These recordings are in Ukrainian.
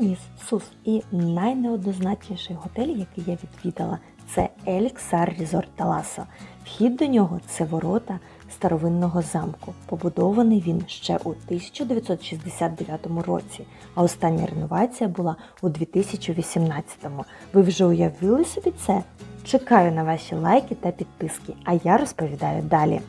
Міс, Сус і найнеоднозначніший готель, який я відвідала, це Еліксар Різорт Таласо. Вхід до нього це ворота старовинного замку. Побудований він ще у 1969 році, а остання реновація була у 2018. Ви вже уявили собі це? Чекаю на ваші лайки та підписки, а я розповідаю далі.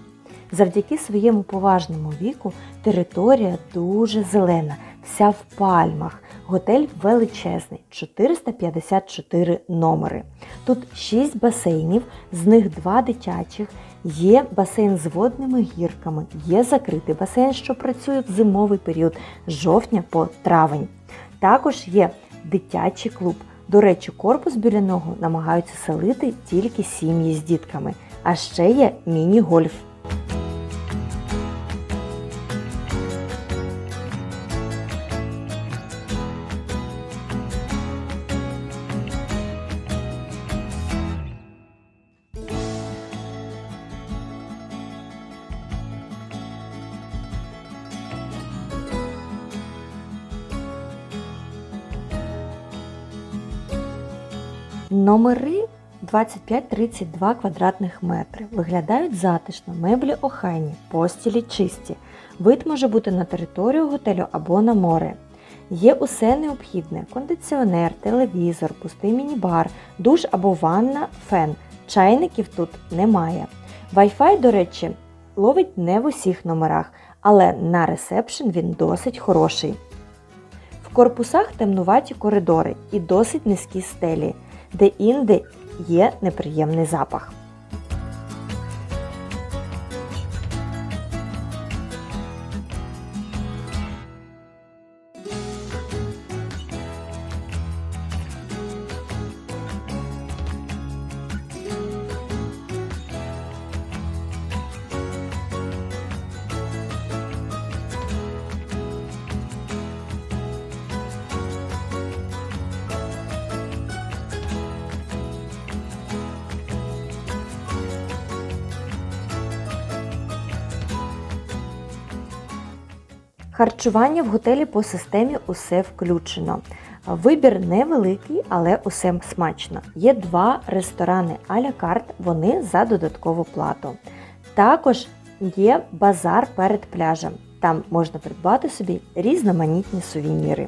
Завдяки своєму поважному віку територія дуже зелена, вся в пальмах. Готель величезний, 454 номери. Тут 6 басейнів, з них 2 дитячих, є басейн з водними гірками, є закритий басейн, що працює в зимовий період з жовтня по травень. Також є дитячий клуб. До речі, корпус біля нього намагаються селити тільки сім'ї з дітками. А ще є міні-гольф. Номери 25-32 квадратних метри. Виглядають затишно, меблі охайні, постілі чисті. Вид може бути на територію готелю або на море. Є усе необхідне: кондиціонер, телевізор, пустий міні-бар, душ або ванна, фен. Чайників тут немає. Wi-Fi, до речі, ловить не в усіх номерах, але на ресепшн він досить хороший. В корпусах темнуваті коридори і досить низькі стелі де інде є неприємний запах. Харчування в готелі по системі усе включено. Вибір невеликий, але усе смачно. Є два ресторани а-ля карт, вони за додаткову плату. Також є базар перед пляжем. Там можна придбати собі різноманітні сувеніри.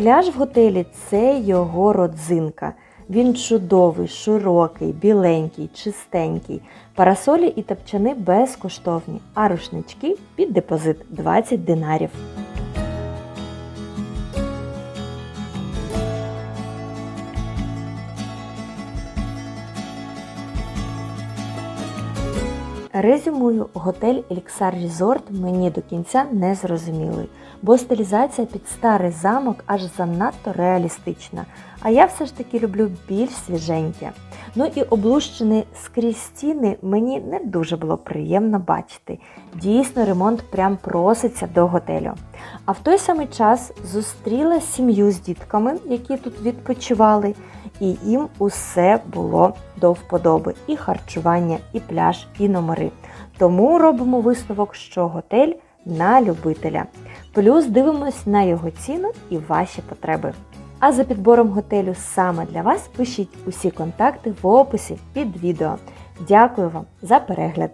Пляж в готелі це його родзинка. Він чудовий, широкий, біленький, чистенький. Парасолі і тапчани безкоштовні, а рушнички під депозит 20 динарів. Резюмую, готель Еліксар Resort мені до кінця не зрозумілий, бо стилізація під старий замок аж занадто реалістична. А я все ж таки люблю більш свіженьке. Ну і облущені скрізь стіни мені не дуже було приємно бачити. Дійсно, ремонт прям проситься до готелю. А в той самий час зустріла сім'ю з дітками, які тут відпочивали, і їм усе було до вподоби: і харчування, і пляж, і номери. Тому робимо висновок, що готель на любителя. Плюс дивимось на його ціну і ваші потреби. А за підбором готелю саме для вас пишіть усі контакти в описі під відео. Дякую вам за перегляд!